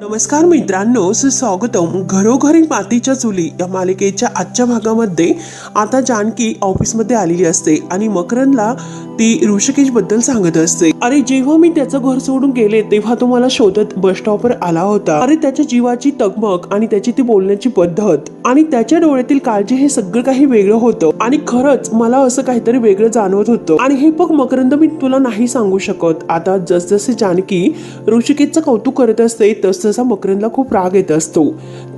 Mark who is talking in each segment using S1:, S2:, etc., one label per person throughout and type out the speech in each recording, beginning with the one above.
S1: नमस्कार मित्रांनो सुस्वागतम. घरोघरी मातीच्या चुली या मालिकेच्या आजच्या भागामध्ये आता जानकी ऑफिसमध्ये आलेली असते आणि मकरनला ती ऋषिकेशबद्दल सांगत असते. अरे जेव्हा मी त्याचं घर सोडून गेले तेव्हा तो मला शोधत बस स्टॉपवर आला होता. अरे त्याच्या जीवाची तगमग आणि त्याची ती बोलण्याची पद्धत आणि त्याच्या डोळ्यातील काळजी हे सगळं काही वेगळं होतं आणि खरंच मला असं काहीतरी वेगळं जाणवत होतं. आणि हे बघ मकरंद मी तुला नाही सांगू शकत. आता जसजसे जानकी ऋषिकेशचं कौतुक करत असते सहसा मकरंदला खूप राग येत असतो.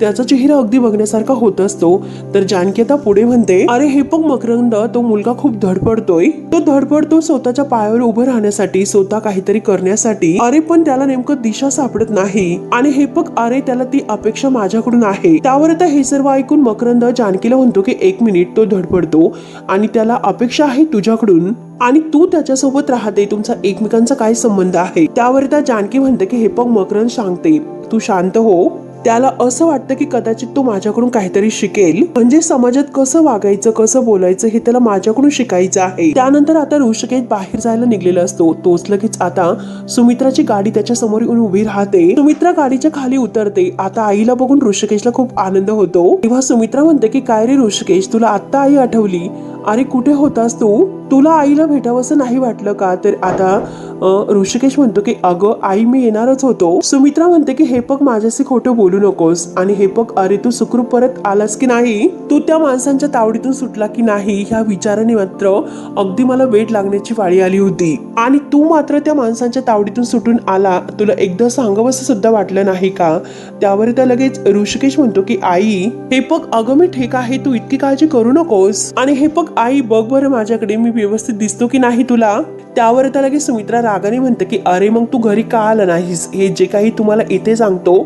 S1: त्याचा चेहरा अगदी बघण्यासारखा होत असतो. तर जानकी आता पुढे म्हणते अरे हे पण मकरंद तो मुलगा खूप धडपडतोय. तो धडपडतो स्वतःच्या पायावर उभं राहण्यासाठी स्वतः काहीतरी करण्यासाठी. अरे पण त्याला नेमकं दिशा सापडत नाही. आणि हे पग अरे त्याला ती अपेक्षा माझ्याकडून आहे. त्यावर आता हे सर्व ऐकून मकरंद जानकीला म्हणतो की एक मिनिट तो धडपडतो. आणि त्याला अपेक्षा आहे तुझ्याकडून. आणि तू त्याच्यासोबत राहते. तुमचा एकमेकांचा काय संबंध आहे? त्यावर त्या जानकी म्हणते की हे पग मकरन सांगते. तू शांत हो. त्याला असं वाटतं की कदाचित तो माझ्याकडून काहीतरी शिकेल. म्हणजे समाजात कसं वागायचं कसं बोलायचं हे त्याला माझ्याकडून शिकायचं आहे. त्यानंतर आता ऋषिकेश बाहेर जायला निघलेला असतो. तोच लगेच आता सुमित्राची गाडी त्याच्यासमोर येऊन उभी राहते. सुमित्रा गाडीच्या खाली उतरते. आता आईला बघून ऋषिकेशला खूप आनंद होतो. तेव्हा सुमित्रा म्हणते की काय रे ऋषिकेश तुला आत्ता आई आठवली. अरे कुठे होतास तू? तुला आईला भेटावंसं नाही वाटलं का? तर आता ऋषिकेश म्हणतो की अगं आई मी येणारच होतो. सुमित्रा म्हणते की हे पग माझ्याशी खोटं बोलू नकोस. आणि हे पग अरे तू सुखरूप परत आलास की नाही? तू त्या माणसांच्या तावडीतून सुटला की नाही? ह्या विचाराने मात्र अगदी मला वेट लागण्याची वाळी आली होती. आणि तू मात्र त्या माणसांच्या तावडीतून सुटून आला. तुला एकदा सांगावंसं सुद्धा वाटलं नाही का? त्यावर त्या लगेच ऋषिकेश म्हणतो की आई हे पग अगं मी ठीक आहे. तू इतकी काळजी करू नकोस. आणि हे पग आई बघ बरं माझ्याकडे मी व्यवस्थित दिसतो की नाही तुला? त्यावर त्या लगेच सुमित्रा रागाने म्हणते की अरे मग तू घरी का आला नाहीस? हे जे काही तुम्हाला इथे सांगतो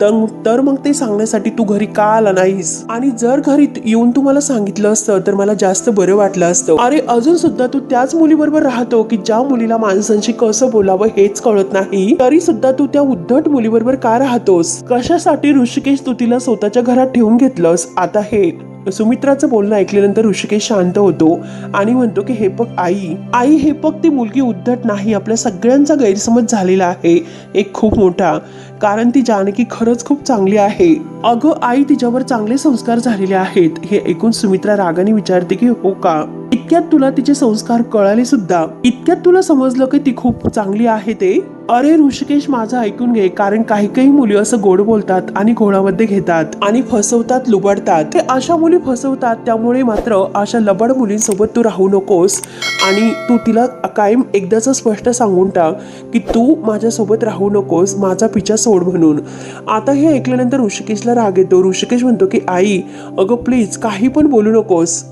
S1: तर तर मग ते सांगण्यासाठी तू घरी का आला नाहीस? आणि जर घरी येऊन तुम्हाला सांगितलं असतं तर मला जास्त बरं वाटलं असतं. अरे अजून सुद्धा तू त्याच मुलीबरोबर राहतो की ज्या मुलीला माणसांशी कसं बोलावं हेच कळत नाही तरी सुद्धा तू त्या उद्धट मुलीबरोबर का राहतोस? कशासाठी ऋषिकेश तू तिला स्वतःच्या घरात ठेवून घेतलंस? आता हे सुमित्राचं बोलणं ऐकल्यानंतर ऋषिकेश शांत होतो आणि म्हणतो की हे बघ आई आई हे बघ ती मुलगी उद्धट नाही. आपल्या सगळ्यांचा गैरसमज झालेला आहे. एक खूप मोठा. कारण ती जानकी खरंच खूप चांगली आहे. अगं आई तिच्यावर चांगले संस्कार झालेले आहेत. हे ऐकून सुमित्रा रागाने विचारते की हो का? इतक्यात तुला तिचे संस्कार कळाले सुद्धा? इतक्यात तुला समजलं की ती खूप चांगली आहे ते? अरे ऋषिकेश माझं ऐकून घे कारण काही काही मुली असं गोड बोलतात आणि घोडामध्ये घेतात आणि फसवतात लुबडतात. ते अशा मुली फसवतात त्यामुळे मात्र अशा लबड मुलींसोबत तू राहू नकोस. आणि तू तिला कायम एकदाच स्पष्ट सांगून टाक की तू माझ्यासोबत राहू नकोस माझा पिछा सोड म्हणून. आता हे ऐकल्यानंतर ऋषिकेशला राग येतो. ऋषिकेश म्हणतो की आई अगं प्लीज काही पण बोलू नकोस.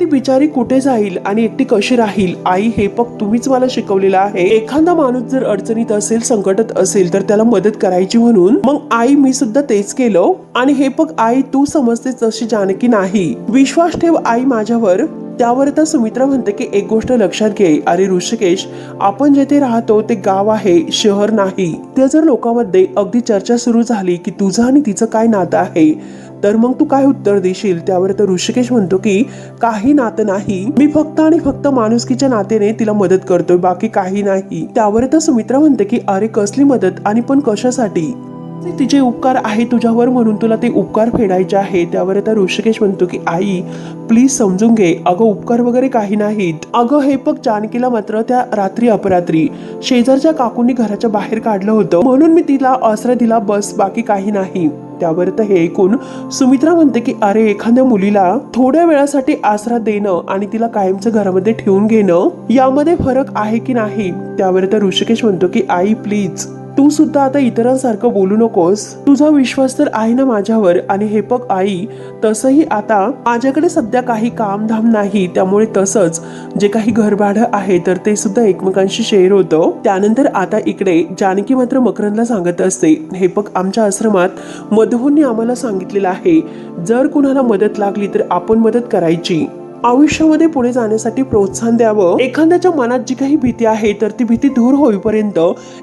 S1: ती बिचारी कुठे जाईल आणि एकटी कशी राहील? आई हे बघ तुम्हीच मला शिकवलेलं आहे. एखादा माणूस जर अडचणीत असेल संकटात असेल तर त्याला मदत करायची म्हणून मग आई मी सुद्धा तेच केलं. आणि हे बघ आई तू समजते तशी जानकी नाही. विश्वास ठेव आई माझ्यावर. त्यावर आता सुमित्रा म्हणते की एक गोष्ट लक्षात घे. अरे ऋषिकेश आपण जेथे राहतो ते गाव आहे शहर नाही. ते जर लोकांमध्ये अगदी चर्चा सुरू झाली की तुझं आणि तिचं काय नातं आहे तर मग तू काय उत्तर देशील? त्यावर तर ऋषिकेश म्हणतो की काही नातं नाही. मी फक्त आणि फक्त माणुसकीच्या नात्याने तिला मदत करतोय. बाकी काही नाही. त्यावर तर सुमित्रा म्हणते की अरे कसली मदत? आणि पण कशासाठी? तिचे उपकार आहे तुझ्यावर म्हणून तुला ते उपकार फेडायचे आहे त्यावर आता ऋषिकेश म्हणतो की आई प्लीज समजून घे. अगं उपकार वगैरे काही नाहीत. अगं हे पग जानकीला मात्र त्या रात्री अपरात्री. शेजारच्या काकूंनी घराच्या बाहेर काढलं होतं. म्हणून मी तिला आसरा दिला बस. बाकी काही नाही. त्यावर तर हे ऐकून सुमित्रा म्हणते की अरे एखाद्या मुलीला थोड्या वेळासाठी आसरा देणं आणि तिला कायमचं घरामध्ये ठेवून घेणं यामध्ये फरक आहे की नाही? त्यावर तर ऋषिकेश म्हणतो की आई प्लीज तू सुद्धा आता इतरांसारखं बोलू नकोस. तुझा विश्वास तर आहे ना माझ्यावर? आणि हे पग आई तसंही आता माझ्याकडे सध्या काही कामधाम नाही त्यामुळे तसंच जे काही घरभाडं आहे तर ते सुद्धा एकमेकांशी शेअर होतं. त्यानंतर आता इकडे जानकी मात्र मकरंदला सांगत असते हे पग आमच्या आश्रमात मधुहूंनी आम्हाला सांगितलेलं आहे जर कुणाला मदत लागली तर आपण मदत करायची. आयुष्यामध्ये पुढे जाण्यासाठी प्रोत्साहन द्यावं. एखाद्याच्या मनात जी काही भीती आहे तर ती भीती दूर होईपर्यंत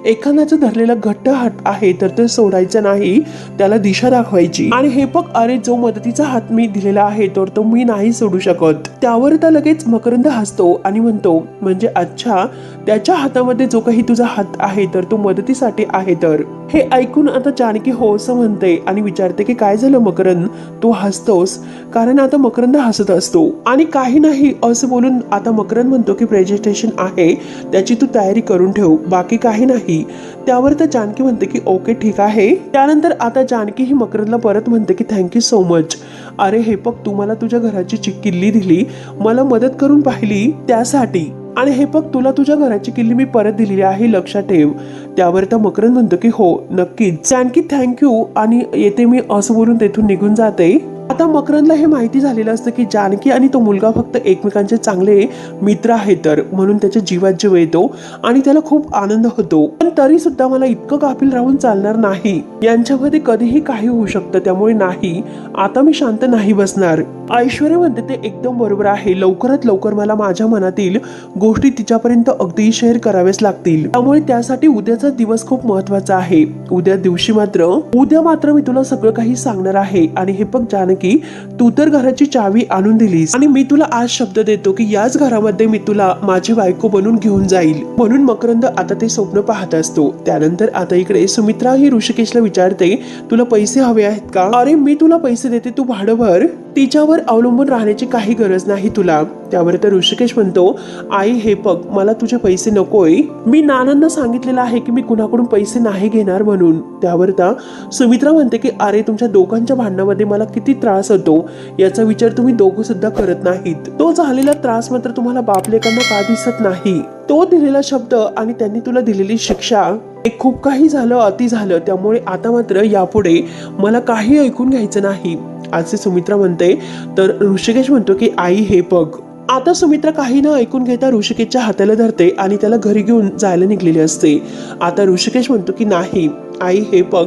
S1: एखाद्याचं धरलेलं घट्ट हात आहे तर ते सोडायचं नाही त्याला दिशा दाखवायची. आणि हे बघ अरे जो मदतीचा हात मी दिलेला आहे तर तो मी नाही सोडू शकत. त्यावर तर लगेच मकरंद हसतो आणि म्हणतो म्हणजे अच्छा त्याच्या हातामध्ये जो काही तुझा हात आहे तर तो मदतीसाठी आहे तर. हे ऐकून आता जानकी हो असं म्हणते आणि विचारते की काय झालं मकरंद? तू हसतोस? कारण आता मकरंद हसत असतो. आणि काही नाही असं बोलून आता मकरंद म्हणतो की प्रेझेंटेशन आहे त्याची तू तयारी करून ठेव बाकी काही नाही. त्यावर तर जानकी म्हणते की ओके ठीक आहे. त्यानंतर आता जानकी ही मकरंदला परत म्हणते की थँक्यू सो मच अरे हे बघ तू मला तुझ्या घराची चि- किल्ली दिली. मला मदत करून पाहिली त्यासाठी. आणि हे बघ तुला तुझ्या घराची किल्ली मी परत दिलेली आहे लक्षात ठेव. त्यावर तर मकरंद म्हणतो की हो नक्कीच. जानकी थँक्यू आणि येते मी असं बोलून तेथून निघून जाते. आता मकरंदला हे माहिती झालेलं असतं की जानकी आणि तो मुलगा फक्त एकमेकांचे चांगले मित्र आहेत तर म्हणून त्याच्या जीवात जीव येतो आणि त्याला खूप आनंद होतो. पण तरी सुद्धा मला इतकं गाफील राहून चालणार नाही. यांच्यामध्ये कधीही काही होऊ शकतं त्यामुळे नाही. आता मी शांत नाही बसणार. ऐश्वर्या म्हणते ते एकदम बरोबर आहे. लवकरात लवकर मला माझ्या मनातील गोष्टी तिच्यापर्यंत अगदी शेअर कराव्याच लागतील. त्यामुळे त्यासाठी उद्याचा दिवस खूप महत्त्वाचा आहे. उद्या दिवशी मात्र उद्या मात्र मी तुला सगळं काही सांगणार आहे. आणि हे बघ जानकी की तू तर घराची चावी आणून दिलीस आणि मी तुला आज शब्द देतो की याच घरामध्ये मी तुला माझी बायको बनून घेऊन जाईल. म्हणून मकरंद आता ते स्वप्न पाहत असतो. त्यानंतर आता इकडे सुमित्रा ही ऋषिकेशला विचारते तुला पैसे हवे आहेत का? अरे मी तुला पैसे देते. तू भाडं भर. तिच्यावर अवलंबून राहण्याची काही गरज नाही तुला. त्यावर तर ऋषिकेश म्हणतो आई हे बघ मला तुझे पैसे नकोय. मी नानांना सांगितलेलं आहे की मी कुणाकडून पैसे नाही घेणार म्हणून. त्यावर तर सुमित्रा म्हणते की अरे तुमच्या दोघांच्या भांडणामध्ये मला किती त्रास होतो. याचा विचार तुम्ही दोघं सुद्धा करत नाहीत. तो झालेला त्रास मात्र तुम्हाला बापलेकांना का दिसत नाही? तो दिलेला शब्द आणि त्यांनी तुला दिलेली शिक्षा हे खूप काही झालं अति झालं. त्यामुळे आता मात्र यापुढे मला काही ऐकून घ्यायचं नाही. असे सुमित्रा म्हणते. तर ऋषिकेश म्हणतो की आई हे बघ आता सुमित्रा काही न ऐकून घेता ऋषिकेशच्या हाताला धरते आणि त्याला घरी घेऊन जायला निघलेली असते. आता ऋषिकेश म्हणतो की नाही आई हे बघ.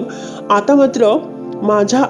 S1: आता मात्र माझ्या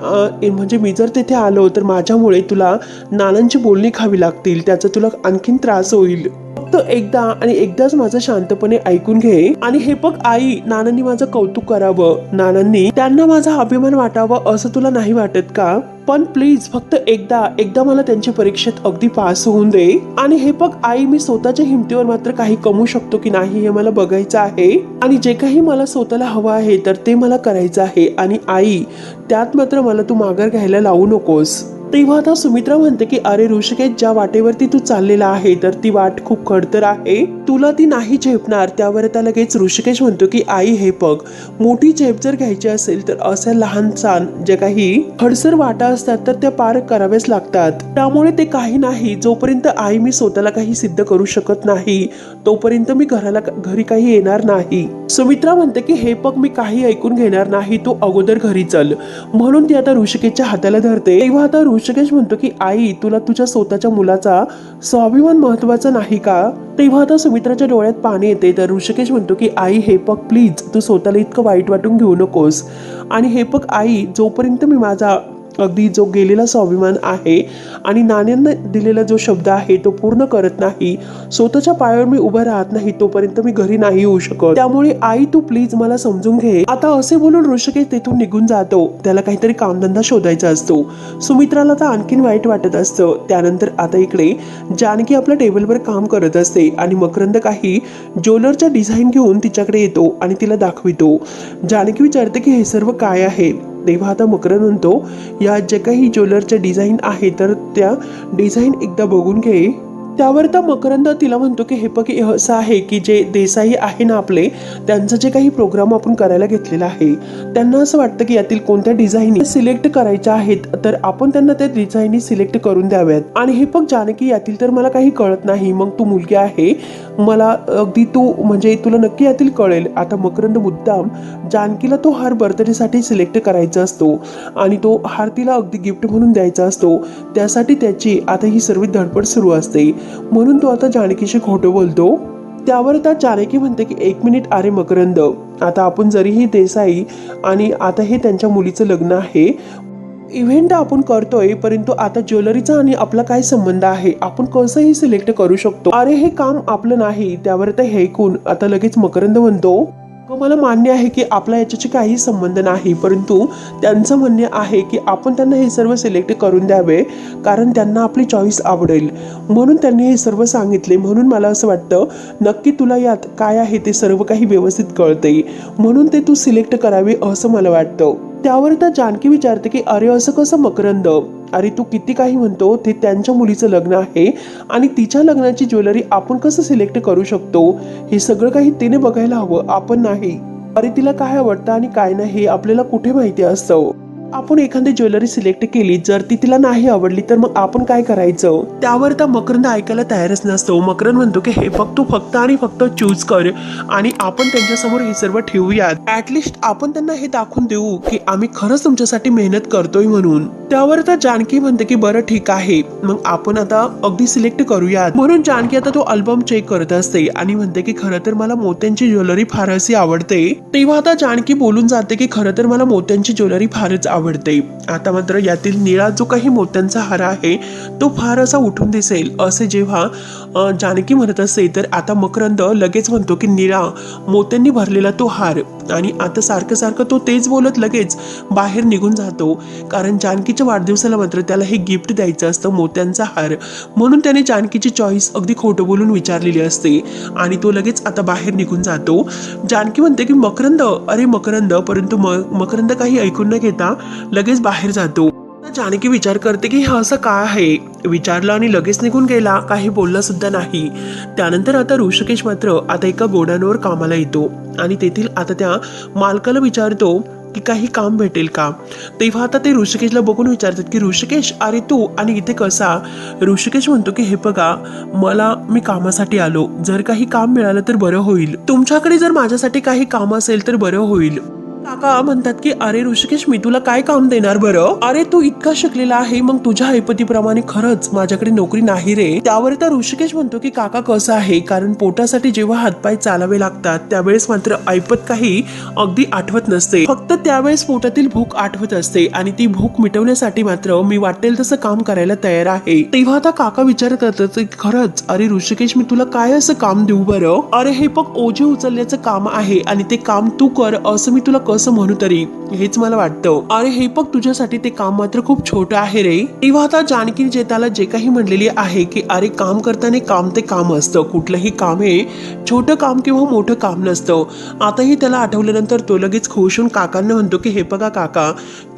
S1: म्हणजे मी जर तिथे आलो तर माझ्यामुळे तुला नानांची बोलणी खावी लागतील. त्याचा तुला आणखीन त्रास होईल. फक्त एकदा आणि एकदाच माझं शांतपणे ऐकून घे. आणि हे बघ आई नानांनी माझं कौतुक करावं. नानांनी त्यांना माझा अभिमान वाटावा असं तुला नाही वाटत का? पण प्लीज फक्त एकदा एकदा मला त्यांच्या परीक्षेत अगदी पास होऊन दे. आणि हे बघ आई मी स्वतःच्या हिमतीवर मात्र काही कमवू शकतो की नाही हे मला बघायचं आहे. आणि जे काही मला स्वतःला हवं आहे तर ते मला करायचं आहे. आणि आई त्यात मात्र मला तू माघार घ्यायला लावू नकोस. तेव्हा आता सुमित्रा म्हणते की अरे ऋषिकेश ज्या वाटेवरती तू चाललेला आहे तर ती वाट खूप खडतर आहे. तुला ती नाही झेपणार. त्यावर आता लगेच ऋषिकेश म्हणतो की आई हे बघ मोठी झेप जर घ्यायची असेल तर अशा लहान सहान जे काही खडसर वाटा असतात तर त्या पार कराव्याच लागतात. त्यामुळे ते काही नाही. जोपर्यंत आई मी स्वतःला काही सिद्ध करू शकत नाही तोपर्यंत मी घराला घरी काही येणार नाही. सुमित्रा म्हणते की हे बघ मी काही ऐकून घेणार नाही. तू अगोदर घरी चल. म्हणून ती आता ऋषिकेशच्या हाताला धरते. तेव्हा आता ऋषिकेश म्हणतो की आई तुला तुझ्या स्वतःच्या मुलाचा स्वाभिमान महत्त्वाचा नाही का? तेव्हा आता सुमित्राच्या डोळ्यात पाणी येते. तर ऋषिकेश म्हणतो की आई हे बघ प्लीज तू स्वतःला इतकं वाईट वाटून घेऊ नकोस. आणि हे बघ आई जोपर्यंत मी माझा अगदी जो गेलेला स्वाभिमान आहे आणि नाण्यांना दिलेला जो शब्द आहे तो पूर्ण करत नाही स्वतःच्या पायावर मी उभं राहत नाही तोपर्यंत मी घरी नाही येऊ शकत. त्यामुळे आई तू प्लीज मला समजून घे. आता असे बोलून ऋषिकेश तेथून निघून जातो. त्याला काहीतरी कामधंदा शोधायचा असतो. सुमित्राला तर आणखीन वाईट वाटत असतं. त्यानंतर आता इकडे जानकी आपल्या टेबलवर काम करत असते आणि मकरंद काही ज्वेलरच्या डिझाईन घेऊन तिच्याकडे येतो आणि तिला दाखवितो. जानकी विचारते की हे सर्व काय आहे? तेव्हा आता मकरन म्हणतो या ज्या काही ज्वेलरच्या डिझाईन आहे तर त्या डिझाईन एकदा बघून घे. त्यावर तर मकरंद तिला म्हणतो की हे बघ असं आहे की जे देसाई आहे ना आपले त्यांचं जे काही प्रोग्राम आपण करायला घेतलेला आहे त्यांना असं वाटतं की यातील कोणत्या डिझाईनी सिलेक्ट करायच्या आहेत तर आपण त्यांना त्या डिझाईनी सिलेक्ट करून द्याव्यात. आणि हे बघ जानकी यातील तर मला काही कळत नाही मग तू मुलगी आहे मला अगदी तू म्हणजे तुला नक्की यातील कळेल. आता मकरंद मुद्दाम जानकीला तो हार बर्थडेसाठी सिलेक्ट करायचा असतो आणि तो हार तिला अगदी गिफ्ट म्हणून द्यायचा असतो. त्यासाठी त्याची आता ही सर्व धडपड सुरू असते. म्हणून तो आता जानकीशी खोटं बोलतो. त्यावर आता जानकी म्हणते की एक मिनिट अरे मकरंद आता आपण जरीही देसाई आणि आता हे त्यांच्या मुलीचं लग्न आहे इव्हेंट आपण करतोय परंतु आता ज्वेलरीचा आणि आपला काय संबंध आहे? आपण कसंही सिलेक्ट करू शकतो. अरे हे काम आपलं नाही त्यावर ते हेकून आता लगेच मकरंद म्हणतो मला मान्य आहे की आपला याच्याशी काही संबंध नाही परंतु त्यांचं म्हणणे आहे की आपण त्यांना हे सर्व सिलेक्ट करून द्यावे कारण त्यांना आपली चॉईस आवडेल. म्हणून त्यांनी हे सर्व सांगितले. म्हणून मला असं वाटतं नक्की तुला यात काय आहे ते सर्व काही व्यवस्थित कळते म्हणून ते तू सिलेक्ट करावे असं मला वाटतं. त्यावर तर जानकी विचारते की अरे असं कसं मकरंद? अरे तू किती काही म्हणतो ते त्यांच्या मुलीचं लग्न आहे आणि तिच्या लग्नाची ज्वेलरी आपण कसं सिलेक्ट करू शकतो? हे सगळं काही तिने बघायला हवं आपण नाही. अरे तिला काय आवडतं आणि काय नाही हे आपल्याला कुठे माहिती असतं? आपण एखादी ज्वेलरी सिलेक्ट केली जर ती तिला नाही आवडली तर मग आपण काय करायचं? त्यावर तर मकरंद ऐकायला तयारच नसतो. मकरंद म्हणतो की हे बघ तू फक्त आणि फक्त चूज कर आणि आपण त्यांच्यासमोर हे सर्व ठेवूयात. ऍटलिस्ट आपण त्यांना हे दाखवून देऊ की आम्ही खरंच तुमच्यासाठी मेहनत करतोय म्हणून. त्यावर तर जानकी म्हणते की बरं ठीक आहे. मग आपण आता अगदी सिलेक्ट करूयात. म्हणून जानकी आता तो अल्बम चेक करत असते आणि म्हणते की खरं तर मला मोत्यांची ज्वेलरी फार अशी आवडते. तेव्हा आता जानकी बोलून जाते की खरं तर मला मोत्यांची ज्वेलरी फारच आवडते आवडते. आता मात्र यातील निळा जो काही मोत्यांचा हार आहे तो फार असा उठून दिसेल असे जेव्हा जानकी म्हणत असते तर आता मकरंद लगेच म्हणतो की निळा मोत्यांनी भरलेला तो हार. आणि आता सारखं सारखं तो तेच बोलत लगेच बाहेर निघून जातो. कारण जानकीच्या वाढदिवसाला मात्र त्याला हे गिफ्ट द्यायचं असतं मोत्यांचा हार. म्हणून त्याने जानकीची चॉईस अगदी खोटं बोलून विचारलेली असते. आणि तो लगेच आता बाहेर निघून जातो. जानकी म्हणते की मकरंद अरे मकरंद परंतु म मकरंद काही ऐकून न घेता लगेच बाहेर जातो. जानकी विचार करते की हे असं का आहे? विचारलं आणि लगेच निघून गेला. काही बोलला सुद्धा नाही. त्यानंतर आता ऋषिकेश मात्र आता एका गोडाऊनवर कामाला येतो. आणि तेथील आता त्या मालकाला विचारतो की काही काम भेटेल का? तेव्हा आता ते ऋषिकेशला बघून विचारतात की ऋषिकेश अरे तू आणि इथे कसा? ऋषिकेश म्हणतो की हे बघा मला मी कामासाठी आलो. जर काही काम मिळालं तर बरं होईल. तुमच्याकडे जर माझ्यासाठी काही काम असेल तर बरं होईल. काका म्हणतात की अरे ऋषिकेश मी तुला काय काम देणार बरं? अरे तू इतका शिकलेला आहे मग तुझ्या ऐपतीप्रमाणे खरंच माझ्याकडे नोकरी नाही रे? त्यावर तर ऋषिकेश म्हणतो की काका कसं आहे? कारण पोटासाठी जेव्हा हातपाय चालावे लागतात त्यावेळेस मात्र ऐपत काही अगदी आठवत नसते. फक्त त्यावेळेस पोटातील भूक आठवत असते आणि ती भूक मिटवण्यासाठी मात्र मी वाटेल तसं काम करायला तयार आहे. तेव्हा आता काका विचार करतात की खरंच अरे ऋषिकेश मी तुला काय असं काम देऊ बरं? अरे हे बघ ओझे उचलण्याचं काम आहे आणि ते काम तू कर असं मी तुला कसं म्हणू तरी हेच मला वाटतं. अरे हे बघ तुझ्यासाठी ते काम मात्र खूप छोटं आहे रे. तेव्हा आता जानकी जे त्याला जे काही म्हणलेली आहे की अरे काम करताना काम ते काम असतं. कुठलंही काम हे छोटं काम किंवा मोठं काम नसतं. आताही त्याला आठवल्यानंतर तो लगेच खुश होऊन काकांना म्हणतो की हे बघा काका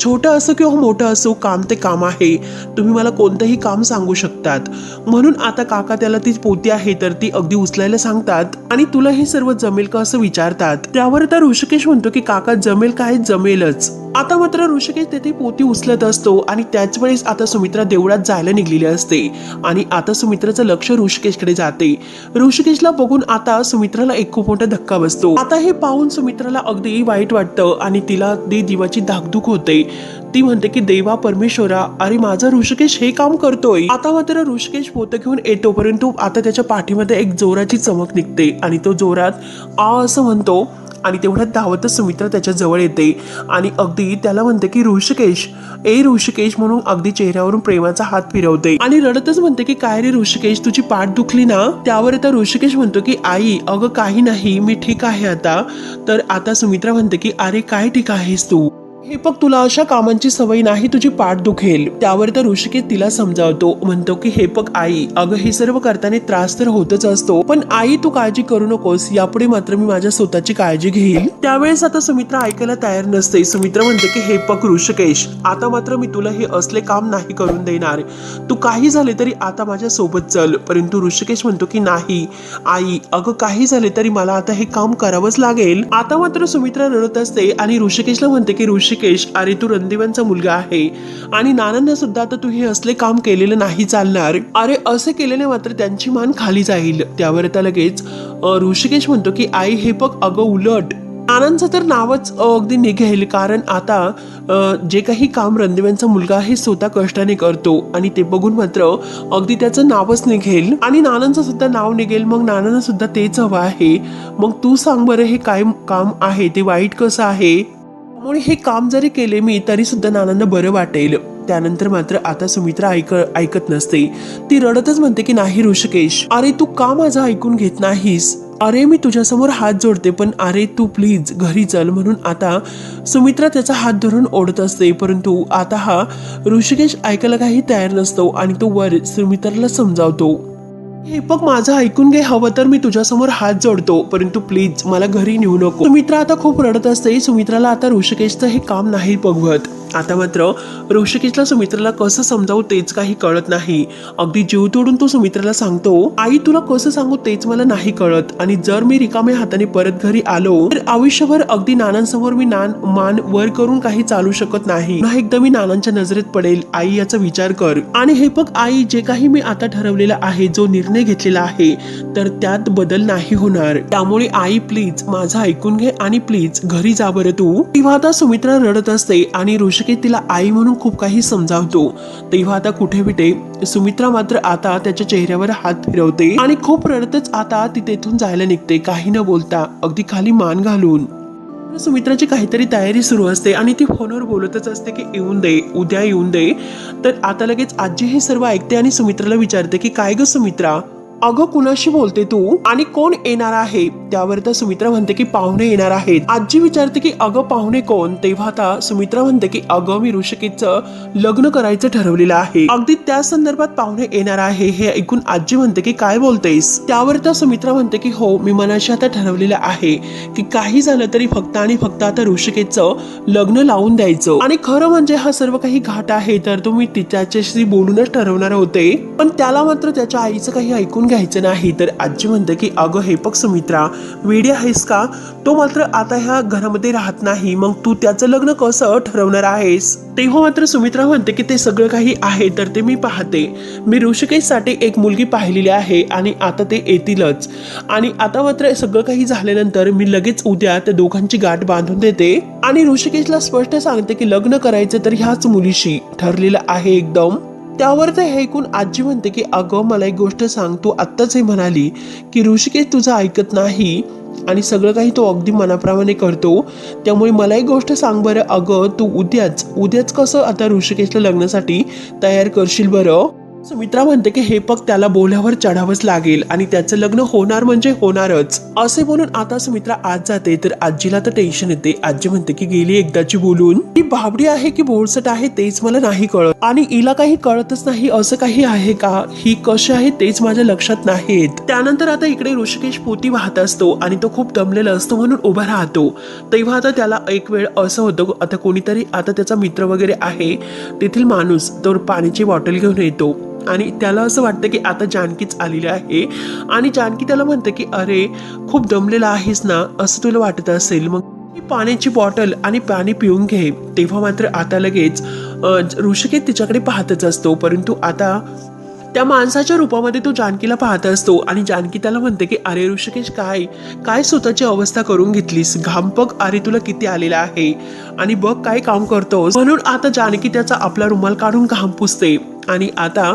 S1: छोटं असो किंवा मोठं असो काम ते काम आहे. तुम्ही मला कोणतंही काम सांगू शकतात. म्हणून आता काका त्याला ती पोती आहे तर ती अगदी उचलायला सांगतात आणि तुला हे सर्व जमेल का असं विचारतात. त्यावर तर ऋषिकेश म्हणतो की काका जमेल काय जमेलच. आता मात्र ऋषिकेश तेथे पोती उचलत असतो आणि त्याच वेळेस आता सुमित्रा देवळात जायला निघलेली असते. आणि आता सुमित्राचं लक्ष ऋषिकेशकडे जाते. ऋषिकेशला बघून आता सुमित्राला एक खूप मोठा धक्का बसतो. आता हे पाहून सुमित्राला अगदी वाईट वाटतं आणि तिला ती दिवाची धाकधूक होते. ती म्हणते की देवा परमेश्वरा अरे माझा ऋषिकेश हे काम करतोय. आता मात्र ऋषिकेश पोतं घेऊन येतो परंतु आता त्याच्या पाठीमध्ये एक जोराची चमक निघते आणि तो जोरात आ असं म्हणतो. आणि तेवढ्यात धावतच सुमित्रा त्याच्याजवळ येते. आणि अगदी त्याला म्हणते की ऋषिकेश. ए ऋषिकेश म्हणून अगदी चेहऱ्यावरून प्रेमाचा हात फिरवते. आणि रडतच म्हणते की काय रे ऋषिकेश तुझी पाठ दुखली ना? त्यावर आता ऋषिकेश म्हणतो की आई अगं काही नाही मी ठीक आहे आता. तर आता सुमित्रा म्हणते की अरे काय ठीक आहेस तू? हे बघ तुला अशा कामांची सवय नाही तुझी पाठ दुखेल. त्यावर तर ऋषिकेश तिला समजावतो. म्हणतो की हे बघ आई अगं हे सर्व करताना त्रास तर होतच असतो पण आई तू काळजी करू नकोस यापुढे मात्र मी माझ्या स्वतःची काळजी घेईल. त्यावेळेस आता सुमित्रा ऐकायला तयार नसते. सुमित्रा म्हणते की हे बघ ऋषिकेश आता मात्र मी तुला हे असले काम नाही करून देणार. तू काही झाले तरी आता माझ्या सोबत चल. परंतु ऋषिकेश म्हणतो की नाही आई अगं काही झाले तरी मला आता हे काम करावंच लागेल. आता मात्र सुमित्रा रडत असते आणि ऋषिकेशला म्हणते की ऋषिकेश अरे तू रणदिवांचा मुलगा आहे. आणि नानांना सुद्धा आता तू हे असले काम केलेलं नाही चालणार. अरे असे केल्याने मात्र त्यांची मान खाली जाईल. त्यावर आता लगेच ऋषिकेश म्हणतो की आई हे बघ अगं उलट. नानांचं तर नावच अगदी निघेल. कारण आता जे काही काम रणदेव्यांचा मुलगा आहे स्वतः कष्टाने करतो. आणि ते बघून मात्र अगदी त्याचं नावच निघेल. आणि नानांचं सुद्धा नाव निघेल. मग नानांना सुद्धा तेच हवं आहे. मग तू सांग बरं हे काय काम आहे? ते वाईट कसं आहे? त्यामुळे हे काम जरी केले मी तरी सुद्धा नानांना बरं वाटेल. त्यानंतर मात्र आता सुमित्रा ऐक ऐकत नसते. ती रडतच म्हणते की नाही ऋषिकेश अरे तू का माझं ऐकून घेत नाहीस? अरे मी तुझ्यासमोर हात जोडते पण अरे तू प्लीज घरी चल. म्हणून आता सुमित्रा त्याचा हात धरून ओढत असते परंतु आता हा ऋषिकेश ऐकायला काही तयार नसतो आणि तो वर सुमित्राला समजावतो. हे बघ माझं ऐकून घे हवं तर मी तुझ्यासमोर हात जोडतो. परंतु प्लीज मला घरी नेऊ नको. सुमित्रा आता खूप रडत असते. सुमित्राला आता ऋषिकेशचं हे काम नाही बघवत. आता मात्र ऋषिकेशला सुमित्राला कसं समजावू तेच काही कळत नाही. अगदी जीव तोडून तो सुमित्राला सांगतो आई तुला कसं सांगू तेच मला नाही कळत. आणि जर मी रिकाम्या हाताने परत घरी आलो तर आयुष्यभर अगदी नानांसमोर मी नान मान वर करून काही चालू शकत नाही. पुन्हा एकदा मी नानांच्या नजरेत पडेल. आई याचा विचार कर. आणि हे बघ आई जे काही मी आता ठरवलेलं आहे जो निर्णय घेतलेला आहे तर त्यात बदल नाही होणार. त्यामुळे आई प्लीज माझं ऐकून घे आणि प्लीज घरी जा बरं तू. तेव्हा आता सुमित्रा रडत असते आणि ऋषिकेत तिला आई म्हणून खूप काही समजावतो. तेव्हा आता कुठे बिटे सुमित्रा मात्र आता त्याच्या चेहऱ्यावर हात फिरवते आणि खूप रडतच आता ती तेथून जायला निघते काही न बोलता. अगदी खाली मान घालून. सुमित्राची काहीतरी तयारी सुरू असते आणि ती फोनवर बोलतच असते की येऊन दे उद्या येऊन दे. तर आता लगेच आजी हे सर्व ऐकते आणि सुमित्राला विचारते की काय ग सुमित्रा? अगं कुणाशी बोलते तू? आणि कोण येणार आहे? त्यावर तर सुमित्रा म्हणते की पाहुणे येणार आहेत. आजी विचारते की अगं पाहुणे कोण? तेव्हा आता सुमित्रा म्हणते की अगं मी ऋषिकेचं लग्न करायचं ठरवलेलं आहे. अगदी त्या संदर्भात पाहुणे येणार आहे हे ऐकून आजी म्हणते की काय बोलतेस? त्यावर तर सुमित्रा म्हणते की हो मी मनाशी आता ठरवलेलं आहे की काही झालं तरी फक्त आणि फक्त आता ऋषिकेचं लग्न लावून द्यायचं. आणि खरं म्हणजे हा सर्व काही घाट आहे तर तो मी बोलूनच ठरवणार होते. पण त्याला मात्र त्याच्या आईचं काही ऐकून घ्यायचं नाही तर आजी म्हणते की अगं हे बघ सुमित्रा वेडी आहेस का? तो मात्र आता ह्या घरामध्ये राहत नाही. मग तू त्याचं लग्न कसं ठरवणार आहेस? तेव्हा हो मात्र सुमित्रा म्हणते की ते सगळं काही आहे तर ते मी पाहते. मी ऋषिकेशसाठी एक मुलगी पाहिलेली आहे आणि आता ते येतीलच. आणि आता मात्र सगळं काही झाल्यानंतर मी लगेच उद्या त्या दोघांची गाठ बांधून देते. आणि ऋषिकेशला स्पष्ट सांगते की लग्न करायचं तर ह्याच मुलीशी ठरलेलं आहे एकदम. त्यावर ते हे ऐकून आजी म्हणते की अगं मला एक गोष्ट सांग. तू आत्ताच हे म्हणाली की ऋषिकेश तुझं ऐकत नाही आणि सगळं काही तो अगदी मनाप्रमाणे करतो. त्यामुळे मला एक गोष्ट सांग बरं. अगं तू उद्याच उद्याच कसं आता ऋषिकेशला लग्नासाठी तयार करशील बरं? सुमित्रा म्हणते की हे पग त्याला बोल्यावर चढावंच लागेल आणि त्याचं लग्न होणार म्हणजे होणारच. असे बोलून आता सुमित्रा आज जाते तर आजीला तर टेन्शन येते. आजी म्हणते की गेली एकदाची बोलून. ती बाबडी आहे की बोळसट आहे तेच मला नाही कळत. आणि हिला काही कळतच नाही असं काही आहे का? ही कशी आहे तेच माझ्या लक्षात नाहीत त्यानंतर आता इकडे ऋषिकेश पोती वाहत असतो आणि तो खूप दमलेला असतो म्हणून उभा राहतो. तेव्हा आता त्याला एक वेळ असं होतं आता कोणीतरी आता त्याचा मित्र वगैरे आहे तेथील माणूस तो पाण्याची बॉटल घेऊन येतो. आणि त्याला असं वाटतं की आता जानकीच आलेली आहे. आणि जानकी त्याला म्हणते की अरे खूप दमलेला आहेस ना असं तुला वाटत असेल. मग पाण्याची बॉटल आणि पाणी पिऊन घे. तेव्हा मात्र आता लगेच ऋषिकेत तिच्याकडे पाहतच असतो. परंतु आता त्या माणसाच्या रूपामध्ये तो जानकीला पाहत असतो. आणि जानकी त्याला म्हणते की अरे ऋषिकेश काय? काय स्वतःची अवस्था करून घेतलीस? घामपग अरे तुला किती आलेला आहे. आणि बघ काय काम करतोस. म्हणून आता जानकी त्याचा आपला रुमाल काढून घाम पुसते. आणि आता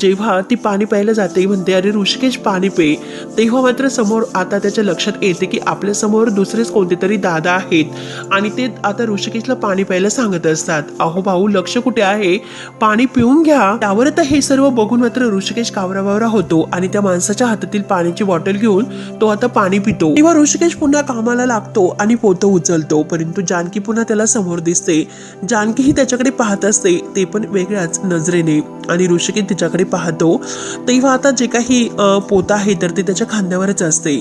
S1: जेव्हा ती पाणी प्यायला जाते म्हणते अरे ऋषिकेश पाणी पे. तेव्हा मात्र समोर आता त्याच्या लक्षात येते की आपल्यासमोर दुसरेच कोणते तरी दादा आहेत. आणि ते आता ऋषिकेशला पाणी प्यायला सांगत असतात. अहो भाऊ लक्ष कुठे आहे? पाणी पिऊन घ्या. त्यावर आता हे सर्व बघून मात्र ऋषिकेश कावराबावरा होतो आणि त्या माणसाच्या हातातील पाण्याची बॉटल घेऊन तो आता पाणी पितो. तेव्हा ऋषिकेश पुन्हा कामाला लागतो आणि पोतं उचलतो परंतु जानकी पुन्हा त्याला समोर दिसते. जानकीही त्याच्याकडे पाहत असते ते पण वेगळ्याच नजरेने. आणि ऋषिकेश त्याच्याकडे पाहतो. तेव्हा आता जे काही पोतं आहे तर ते त्याच्या खांद्यावरच असते.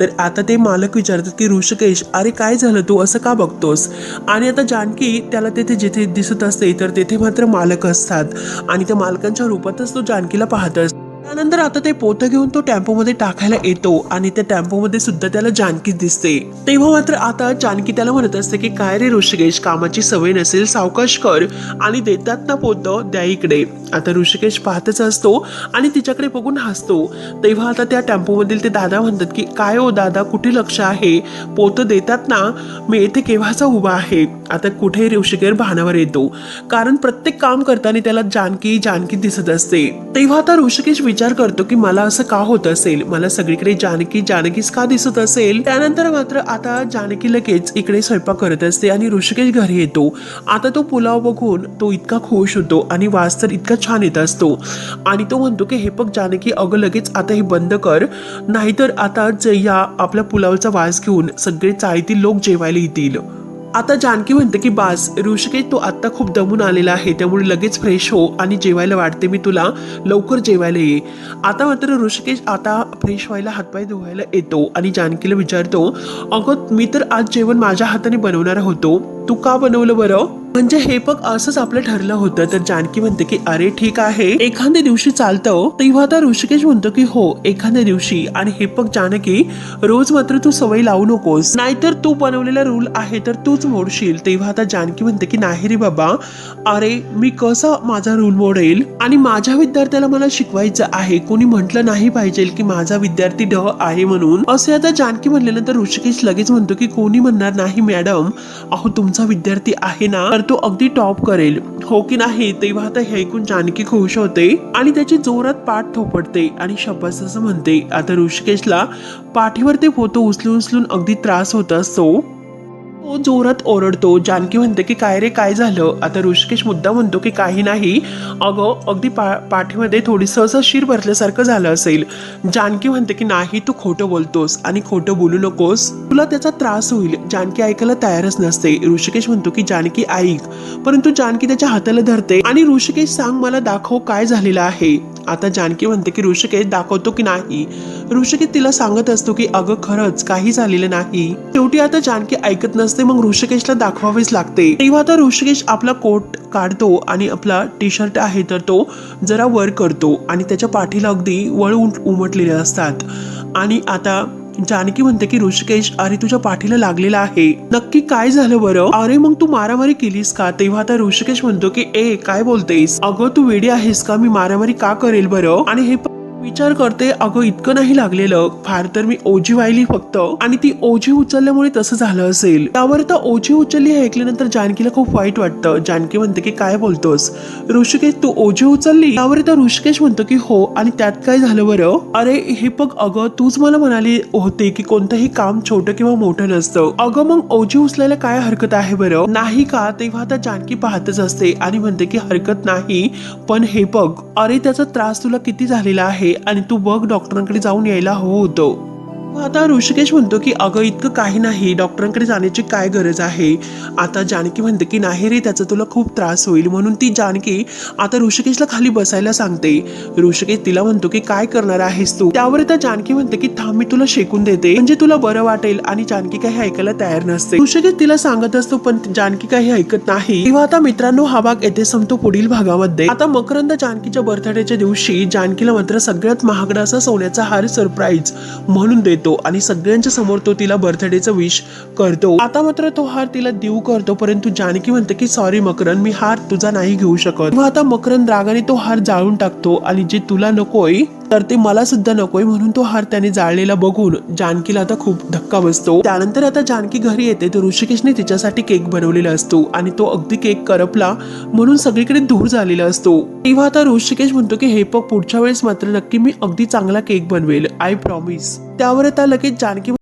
S1: तर आता ते मालक विचारतात की ऋषिकेश अरे काय झालं तू? असं का बघतोस? आणि आता जानकी त्याला तेथे जिथे दिसत असते तर तेथे मात्र मालक असतात. आणि त्या मालकांच्या रूपातच तो जानकीला पाहत असतो त्यानंतर आता ते पोतं घेऊन तो टेम्पोमध्ये टाकायला येतो आणि त्या टेम्पोमध्ये सुद्धा त्याला जानकी दिसते. तेव्हा मात्र आता जानकी त्याला म्हणत असते की काय रे ऋषिकेश कामाची सवय नसेल सावकाश कर आणि देतात ना पोतं द्या इकडे. आता ऋषिकेश पाहतच असतो आणि तिच्याकडे बघून हसतो. तेव्हा आता त्या टेम्पोमधील ते दादा म्हणतात की काय हो दादा कुठे लक्ष आहे? पोतं देतात ना मी येथे केव्हाचा उभा आहे? आता कुठेही ऋषिकेर भानावर येतो. कारण प्रत्येक काम करताना त्याला जानकी जानकी दिसत असते. तेव्हा आता ऋषिकेश विचार विचार करतो की मला असं का होत असेल? मला सगळीकडे जानकी जानकीच का दिसत असेल? त्यानंतर मात्र आता जानकी लगेच इकडे स्वयंपाक करत असते आणि ऋषिकेश घरी येतो. आता तो पुलाव बघून तो इतका खुश होतो आणि वास तर इतका छान येत असतो. आणि तो म्हणतो की हे बघ जानकी अगं लगेच आता हे बंद कर. नाहीतर आता जया आपल्या पुलावचा वास घेऊन सगळे चाळीतील लोक जेवायला येतील. आता जानकी म्हणते की बास ऋषिकेश तू आत्ता खूप दमून आलेला आहे त्यामुळे लगेच फ्रेश हो आणि जेवायला वाटते मी तुला. लवकर जेवायला ये. आता मात्र ऋषिकेश आता फ्रेश व्हायला हातपाय धुवायला येतो आणि जानकीला विचारतो अगं मी तर आज जेवण माझ्या हाताने बनवणार होतो. तू का बनवलं बरं? म्हणजे हे बघ असंच आपलं ठरलं होतं. तर जानकी म्हणते की अरे ठीक आहे. एखाद्या दिवशी चालतं. तेव्हा आता ऋषिकेश म्हणतो की हो एखाद्या दिवशी. आणि हे बघ जानकी रोज मात्र तू सवय लावू नकोस. नाहीतर तू बनवलेला रूल आहे तर तूच मोडशील. तेव्हा आता जानकी म्हणते की नाही रे बाबा. अरे मी कसा माझा रूल मोडेल? आणि माझ्या विद्यार्थ्याला मला शिकवायचं आहे. कोणी म्हटलं नाही पाहिजे की माझा विद्यार्थी ड आहे म्हणून. असे आता जानकी म्हणल्यानंतर ऋषिकेश लगेच म्हणतो की कोणी म्हणणार नाही मॅडम. अहो तुम विद्यार्थी आहे ना तर तो अगदी टॉप करेल. हो की नाही? तेव्हा आता हे ऐकून जानकी खुश होते आणि त्याची जोरात पाठ थोपडते आणि शपथ असं म्हणते. आता ऋषिकेशला पाठीवर ते फोटो उचलून उचलून अगदी त्रास होत असतो. तो जोरात ओरडतो. जानकी म्हणते की काय रे काय झालं? आता ऋषिकेश मुद्दा म्हणतो की काही नाही. अगं अगदी पा पाठीमध्ये थोडीसं असं शिर भरल्यासारखं झालं असेल. जानकी म्हणते की नाही तू खोटं बोलतोस आणि खोटं बोलू नकोस. तुला त्याचा त्रास होईल. जानकी ऐकायला तयारच नसते. ऋषिकेश म्हणतो की जानकी ऐक. परंतु जानकी त्याच्या हाताला धरते आणि ऋषिकेश सांग मला दाखव काय झालेलं आहे. आता जानकी म्हणते की ऋषिकेश दाखवतो की नाही. ऋषिकेश तिला सांगत असतो की अगं खरंच काही झालेलं नाही. शेवटी आता जानकी ऐकत नसते. मग ऋषिकेशला दाखवावेच लागते. तेव्हा तर ऋषिकेश आपला कोट काढतो आणि आपला टी शर्ट आहे तर तो जरा वर करतो आणि त्याच्या पाठीला अगदी वळून उमटलेले असतात. आणि आता जानकी म्हणते की ऋषिकेश अरे तुझ्या पाठीला लागलेला आहे. नक्की काय झालं बरं? अरे मग तू मारामारी केलीस का? तेव्हा आता ऋषिकेश म्हणतो की ए काय बोलतेस? अगं तू वेडी आहेस का? मी मारामारी का करेल बरं? आणि हे विचार करते अगं इतकं नाही लागलेलं. फार तर मी ओझी वाहिली फक्त. आणि ती ओझी उचलल्यामुळे तसं झालं असेल. त्यावर तर ओझी उचलली हे ऐकल्यानंतर जानकीला खूप वाईट वाटतं. जानकी म्हणते की काय बोलतोस? ऋषिकेश तू ओझी उचलली? त्यावर तर ऋषिकेश म्हणतो की हो. आणि त्यात काय झालं बरं? अरे हे बघ अगं तूच मला म्हणाली होते की कोणतंही काम छोटं किंवा मोठं नसतं. अगं मग ओझी उचलायला काय हरकत आहे बरं? नाही का? तेव्हा आता जानकी पाहतच असते आणि म्हणते की हरकत नाही. पण हे बघ अरे त्याचा त्रास तुला किती झालेला आहे? आणि तू बघ डॉक्टरांकडे जाऊन यायला हवं होतं. आता ऋषिकेश म्हणतो की अगं इतकं काही नाही. डॉक्टरांकडे जाण्याची काय गरज आहे? आता जानकी म्हणते की नाही रे त्याचा तुला खूप त्रास होईल. म्हणून ती जानकी आता ऋषिकेशला खाली बसायला सांगते. ऋषिकेश तिला म्हणतो की काय करणार आहेस तू? त्यावर आता जानकी म्हणते की थांब मी तुला शेकून देते. म्हणजे तुला बरं वाटेल. आणि जानकी काही ऐकायला तयार नसते. ऋषिकेश तिला सांगत असतो पण जानकी काही ऐकत नाही. तेव्हा आता मित्रांनो हा भाग येथे संपतो पुढील भागामध्ये. आता मकरंद जानकीच्या बर्थडेच्या दिवशी जानकीला मात्र सगळ्यात महागडा असा सोन्याचा हार सरप्राईज म्हणून देते. आणि सगळ्यांच्या समोर तो तिला बर्थडेचं विश करतो. आता मात्र तो हार तिला देऊ करतो परंतु जानकी म्हणते की सॉरी मकरन मी हार तुझा नाही घेऊ शकत. तेव्हा आता मकरन रागाने तो हार जाळून टाकतो आणि जे तुला नकोय तर ते मला सुद्धा नकोय म्हणून तो हार त्याने जाळलेला बघून जानकीला आता खूप धक्का बसतो. त्यानंतर आता जानकी घरी येते तर ऋषिकेशने तिच्यासाठी केक बनवलेला असतो आणि तो अगदी केक करपला म्हणून सगळीकडे धूर झालेला असतो. तेव्हा आता ऋषिकेश म्हणतो की हे बघ पुढच्या वेळेस मात्र नक्की मी अगदी चांगला केक बनवेल आय प्रॉमिस त्यावर आता लगेच जानकी